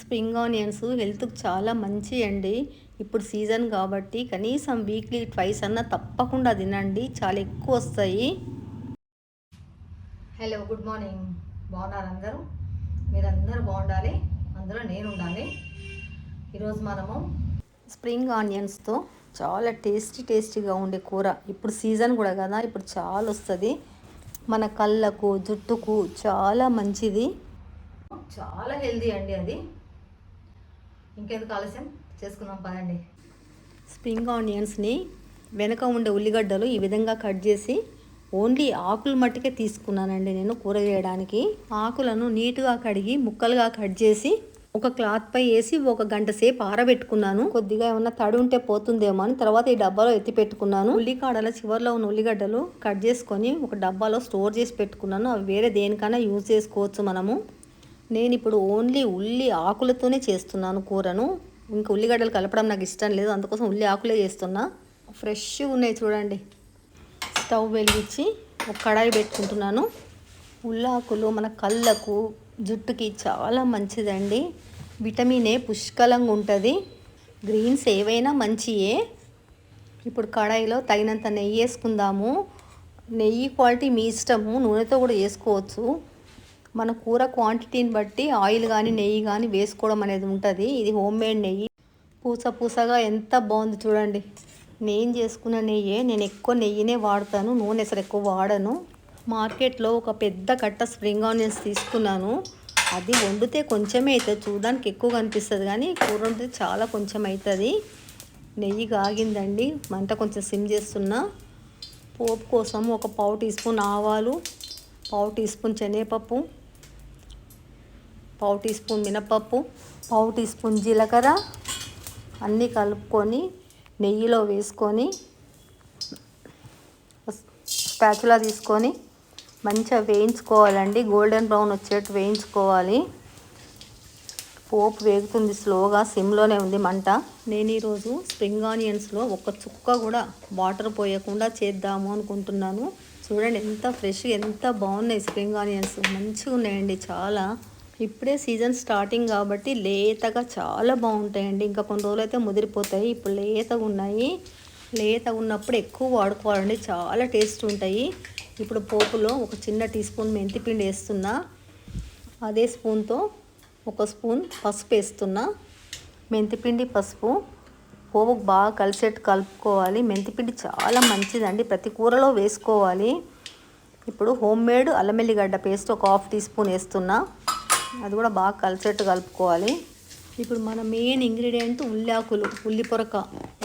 Spring onions హెల్త్కి చాలా మంచి అండి ఇప్పుడు సీజన్ కాబట్టి కనీసం వీక్లీ ట్వైస్ అన్న తప్పకుండా తినండి. చాలా ఎక్కువ వస్తాయి హలో గుడ్ మార్నింగ్. బాగున్నారు అందరూ? మీరందరూ బాగుండాలి? అందులో నేను ఉండాలి ఈరోజు మనము స్ప్రింగ్ ఆనియన్స్తో చాలా టేస్టీ టేస్టీగా ఉండే కూర. ఇప్పుడు సీజన్ కూడా కదా ఇప్పుడు చాలా వస్తుంది. మన కళ్ళకు జుట్టుకు చాలా మంచిది. చాలా హెల్దీ అండి అది. ఇంకెందుకు ఆలస్యం? చేసుకుందాం పదండి. స్ప్రింగ్ ఆనియన్స్ని వెనక ఉండే ఉల్లిగడ్డలు ఈ విధంగా కట్ చేసి ఓన్లీ ఆకులు మట్టుకే తీసుకున్నానండి నేను కూర చేయడానికి. ఆకులను నీట్గా కడిగి ముక్కలుగా కట్ చేసి ఒక క్లాత్ పై వేసి ఒక గంట సేపు ఆరబెట్టుకున్నాను. కొద్దిగా ఏమన్నా తడి ఉంటే పోతుందేమో అని తర్వాత ఈ డబ్బాలో ఎత్తి పెట్టుకున్నాను. ఉల్లికాడల చివరిలో ఉన్న ఉల్లిగడ్డలు కట్ చేసుకొని ఒక డబ్బాలో స్టోర్ చేసి పెట్టుకున్నాను. అవి వేరే దేనికైనా యూజ్ చేసుకోవచ్చు మనము. నేను ఇప్పుడు ఓన్లీ ఉల్లి ఆకులతోనే చేస్తున్నాను కూరను. ఇంకా ఉల్లిగడ్డలు కలపడం నాకు ఇష్టం లేదు. అందుకోసం ఉల్లి ఆకులే చేస్తున్నా. ఫ్రెష్గా ఉన్నాయి చూడండి. స్టవ్ వెలిగించి ఒక కడాయి పెట్టుకుంటున్నాను. ఉల్లాకులు మన కళ్ళకు జుట్టుకి చాలా మంచిదండి. విటమిన్ ఏ పుష్కలంగా ఉంటుంది. గ్రీన్స్ ఏవైనా మంచియే. ఇప్పుడు కడాయిలో తగినంత నెయ్యి వేసుకుందాము. నెయ్యి క్వాలిటీ మీ ఇష్టము. నూనెతో కూడా వేసుకోవచ్చు. మన కూర క్వాంటిటీని బట్టి ఆయిల్ కానీ నెయ్యి కానీ వేసుకోవడం అనేది ఉంటుంది. ఇది హోమ్ మేడ్ నెయ్యి. పూస పూసగా ఎంత బాగుంది చూడండి. నేను చేసుకున్న నెయ్యే నేను ఎక్కువ నెయ్యినే వాడతాను. నూనె అసలు ఎక్కువ వాడను. మార్కెట్లో ఒక పెద్ద కట్ట స్ప్రింగ్ ఆనియన్స్ తీసుకున్నాను. అది వండితే కొంచెమే అవుతుంది చూడడానికి ఎక్కువ కనిపిస్తుంది కానీ కూర వండితే చాలా కొంచెం అవుతుంది నెయ్యి కాగిందండి. మంట కొంచెం సిమ్ చేస్తున్నా. పోపు కోసం ఒక పావు టీ స్పూన్ ఆవాలు పావు టీ స్పూన్ శనగపప్పు పావు టీ స్పూన్ మినపప్పు పావు టీ స్పూన్ జీలకర్ర అన్నీ కలుపుకొని నెయ్యిలో వేసుకొని స్పాచులా తీసుకొని మంచిగా వేయించుకోవాలండి. గోల్డెన్ బ్రౌన్ వచ్చేట్టు వేయించుకోవాలి. పోపు వేగుతుంది స్లోగా సిమ్లోనే ఉంది మంట. నేను ఈరోజు స్ప్రింగ్ ఆనియన్స్లో ఒక చుక్క కూడా వాటర్ పోయకుండా చేద్దాము అనుకుంటున్నాను. చూడండి ఎంత ఫ్రెష్ ఎంత బాగున్నాయి స్ప్రింగ్ ఆనియన్స్. మంచిగా ఉన్నాయండి చాలా. ఇప్పుడే సీజన్ స్టార్టింగ్ కాబట్టి లేతగా చాలా బాగుంటాయండి. ఇంకా కొన్ని రోజులు అయితే ముదిరిపోతాయి. ఇప్పుడు లేతగా ఉన్నాయి. లేతగా ఉన్నప్పుడు ఎక్కువ వాడుకోవాలండి. చాలా టేస్ట్ ఉంటాయి. ఇప్పుడు పోపులో ఒక చిన్న టీ స్పూన్ మెంతిపిండి వేస్తున్నా. అదే స్పూన్తో ఒక స్పూన్ పసుపు వేస్తున్నా. మెంతిపిండి పసుపు పోపు బాగా కలిసేట్టు కలుపుకోవాలి. మెంతిపిండి చాలా మంచిదండి. ప్రతి కూరలో వేసుకోవాలి. ఇప్పుడు హోమ్ మేడ్ అల్లమెల్లిగడ్డ పేస్ట్ ఒక హాఫ్ టీ స్పూన్ వేస్తున్నా. అది కూడా బాగా కలిసేట్టు కలుపుకోవాలి. ఇప్పుడు మన మెయిన్ ఇంగ్రీడియంట్ ఉల్లాకులు ఉల్లి పొరక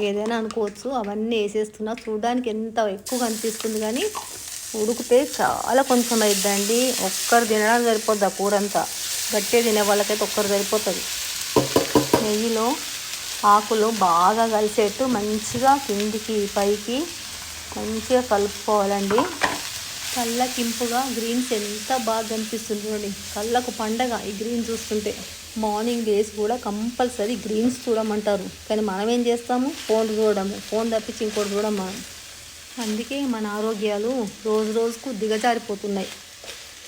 ఏదైనా అనుకోవచ్చు. అవన్నీ వేసేస్తున్నా. చూడడానికి ఎంత ఎక్కువ కనిపిస్తుంది కానీ ఉడికితే చాలా కొంచెం అయిద్దండి. ఒక్కరు తినడానికి సరిపోద్ది ఆ కూర అంతా గట్టిగా తినే వాళ్ళకైతే ఒక్కరు సరిపోతుంది. నెయ్యిలో ఆకులు బాగా కలిసేట్టు మంచిగా కిందికి పైకి మంచిగా కలుపుకోవాలండి. కళ్ళకింపుగా గ్రీన్స్ ఎంత బాగా కనిపిస్తుంది చూడండి. కళ్ళకు పండగ ఈ గ్రీన్ చూస్తుంటే. మార్నింగ్ డేస్ కూడా కంపల్సరీ గ్రీన్స్ చూడమంటారు. కానీ మనం ఏం చేస్తాము? ఫోన్ చూడడము. ఫోన్ తప్పించి ఇంకోటి చూడడం మనం. అందుకే మన ఆరోగ్యాలు రోజు రోజుకు దిగజారిపోతున్నాయి.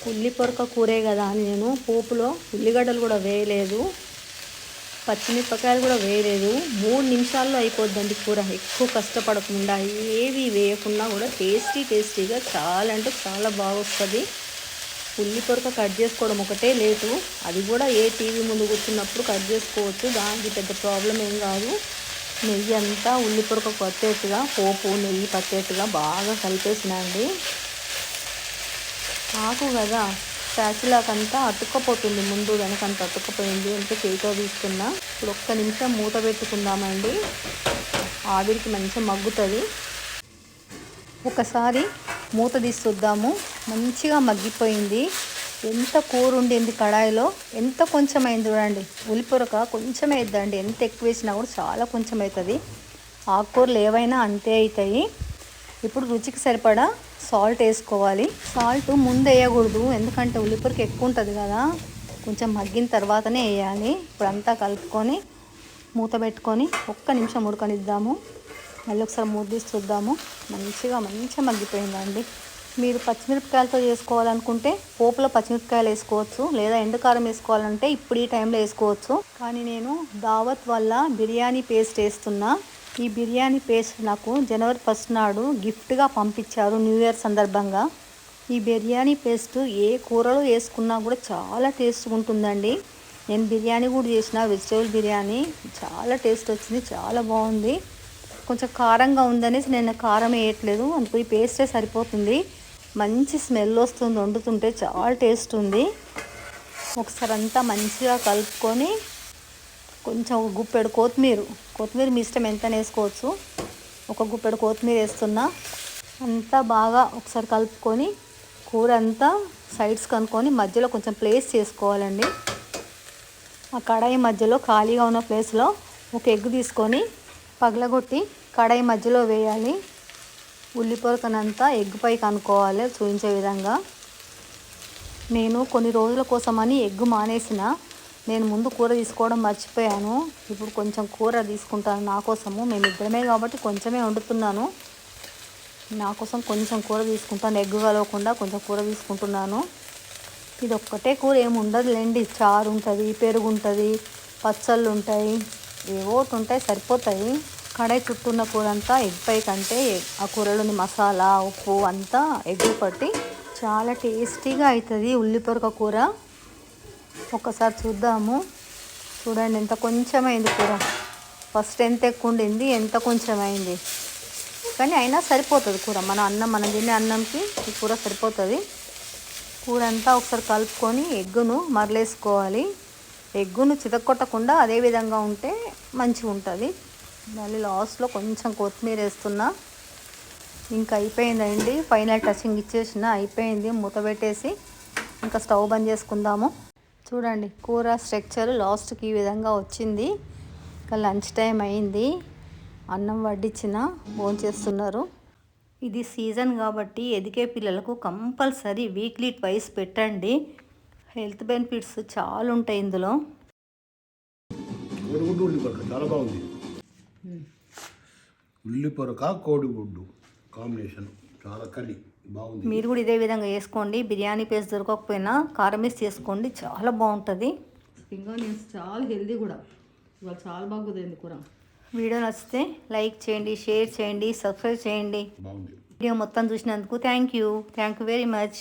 ఉల్లి పొరక కూరే కదా అని నేను పోపులో ఉల్లిగడ్డలు కూడా వేయలేదు. పచ్చిమిరపకాయలు కూడా వేయలేదు. మూడు నిమిషాల్లో అయిపోద్దండి కూర. ఎక్కువ కష్టపడకుండా ఏవి వేయకుండా కూడా టేస్టీ టేస్టీగా చాలా అంటే చాలా బాగా వస్తుంది ఉల్లి పొరక కట్ చేసుకోవడం ఒకటే లేటు అది కూడా ఏ టీవీ ముందు కూర్చున్నప్పుడు కట్ చేసుకోవచ్చు. దానికి పెద్ద ప్రాబ్లం ఏం కాదు. నెయ్యి అంతా ఉల్లి పొరక పట్టేట్టుగా పోపు నెయ్యి పట్టేట్టుగా బాగా కలిపేసినండి. ఆకు కదా. అంతా అతుక్కపోతుంది. ముందు వెనకంత అతుక్కపోయింది అంటే చేతితో తీసుకున్నా. ఇప్పుడు ఒక్క నిమిషం మూత పెట్టుకుందామండి. ఆవిరికి మంచిగా మగ్గుతుంది. ఒకసారి మూత తీసి చూద్దాము. మంచిగా మగ్గిపోయింది. ఎంత కూర ఉండింది కడాయిలో? ఎంత కొంచెం అయింది చూడండి. ఉల్లిపొరక కొంచెం అవుతుందండి ఎంత ఎక్కువ వేసినా కూడా చాలా కొంచెం అవుతుంది ఆకుకూరలు ఏవైనా అంతే అవుతాయి ఇప్పుడు రుచికి సరిపడా సాల్ట్ వేసుకోవాలి. సాల్ట్ ముందు వేయకూడదు. ఎందుకంటే ఉల్లిపొరక ఎక్కువ ఉంటుంది కదా. కొంచెం మగ్గిన తర్వాతనే వేయాలి. ఇప్పుడంతా కలుపుకొని మూత పెట్టుకొని ఒక్క నిమిషం ఉడకనిద్దాము. మళ్ళీ ఒకసారి మూత తీసి చూద్దాము. మంచిగా మంచిగా మగ్గిపోయిందండి. మీరు పచ్చిమిరపకాయలతో చేసుకోవాలనుకుంటే పోపులో పచ్చిమిరపకాయలు వేసుకోవచ్చు. లేదా ఎండుకారం వేసుకోవాలంటే ఇప్పుడు ఈ టైంలో వేసుకోవచ్చు. కానీ నేను దావత్ వల్ల బిర్యానీ పేస్ట్ వేస్తున్నా. ఈ బిర్యానీ పేస్ట్ నాకు జనవరి ఫస్ట్ నాడు గిఫ్ట్గా పంపించారు న్యూ ఇయర్ సందర్భంగా. ఈ బిర్యానీ పేస్ట్ ఏ కూరలో వేసుకున్నా కూడా చాలా టేస్ట్గా ఉంటుందండి. నేను బిర్యానీ కూడా చేసిన వెజిటేబుల్ బిర్యానీ. చాలా టేస్ట్ వచ్చింది చాలా బాగుంది. కొంచెం కారంగా ఉందనేసి నేను కారం వేయట్లేదు అందుకు ఈ పేస్టే సరిపోతుంది. మంచి స్మెల్ వస్తుంది వండుతుంటే చాలా టేస్ట్ ఉంది. ఒకసారి అంతా మంచిగా కలుపుకొని కొంచెం ఒక గుప్పెడు కొత్తిమీర. కొత్తిమీర మీ ఇష్టం ఎంత వేసుకోవచ్చు. ఒక గుప్పెడు కొత్తిమీర వేస్తున్నా. అంతా బాగా ఒకసారి కలుపుకొని కూర అంతా సైడ్స్ కనుక్కొని మధ్యలో కొంచెం ప్లేస్ చేసుకోవాలండి. ఆ కడాయి మధ్యలో ఖాళీగా ఉన్న ప్లేస్లో ఒక ఎగ్ తీసుకొని పగలగొట్టి కడాయి మధ్యలో వేయాలి. ఉల్లిపొరకనంతా ఎగ్ పైకి అనుకోవాలి చూపించే విధంగా. నేను కొన్ని రోజుల కోసమని ఎగ్ మానేసిన. నేను ముందు కూర తీసుకోవడం మర్చిపోయాను. ఇప్పుడు కొంచెం కూర తీసుకుంటాను నా కోసము. మేము ఇద్దరమే కాబట్టి కొంచెమే వండుతున్నాను. నా కోసం కొంచెం కూర తీసుకుంటాను. ఎగ్ కలవకుండా కొంచెం కూర తీసుకుంటున్నాను. ఇది ఒక్కటే కూర ఏమి ఉండదులేండి. చారు ఉంటుంది పెరుగు ఉంటుంది పచ్చళ్ళు ఉంటాయి ఏవోటి ఉంటాయి సరిపోతాయి. కడాయి చుట్టూ ఉన్న కూర అంతా ఎగ్ పై కంటే ఆ కూరలోని మసాలా ఉప్పు అంతా ఎగ్ పట్టి చాలా టేస్టీగా అవుతుంది ఉల్లిపొరక కూర. ఒక్కసారి చూద్దాము. చూడండి ఎంత కొంచెం అయింది కూర. ఫస్ట్ ఎంత ఎక్కువ ఉండింది ఎంత కొంచెం అయింది కానీ అయినా సరిపోతుంది కూర. మన అన్నం మనం తినే అన్నంకి ఈ కూర సరిపోతుంది. కూర అంతా ఒకసారి కలుపుకొని ఎగ్గును మరలేసుకోవాలి. ఎగ్గును చితక్కొట్టకుండా అదే విధంగా ఉంటే మంచిగా ఉంటుంది. మళ్ళీ లాస్ట్లో కొంచెం కొత్తిమీర వేస్తున్నా. ఇంకా అయిపోయిందండి. ఫైనల్ టచింగ్ ఇచ్చేసిన. అయిపోయింది. మూత పెట్టేసి ఇంకా స్టవ్ బంద్ చేసుకుందాము. చూడండి కూర స్ట్రక్చర్ లాస్ట్కి ఈ విధంగా వచ్చింది. ఇంకా లంచ్ టైం అయింది. అన్నం వడ్డించిన భోంచేస్తున్నారు ఇది సీజన్ కాబట్టి ఎదిగే పిల్లలకు కంపల్సరీ వీక్లీ ట్వైస్ పెట్టండి. హెల్త్ బెనిఫిట్స్ చాలా ఉంటాయి ఇందులో. చాలా బాగుంది. ఉల్లిపొరక కోడిగుడ్డు కాంబినేషన్ చాలా కర్రీ. మీరు కూడా ఇదే విధంగా వేసుకోండి. బిర్యానీ పేస్ట్ దొరకకపోయినా కారం వేసి చేసుకోండి. చాలా బాగుంటుంది. స్ప్రింగ్ ఆనియన్స్ చాలా హెల్దీ కూడా. ఇవాళ చాలా బాగా కుదిరింది కూర. వీడియో నచ్చితే లైక్ చేయండి షేర్ చేయండి సబ్స్క్రైబ్ చేయండి. బాగుంది. వీడియో మొత్తం చూసినందుకు thank you. Thank you very much.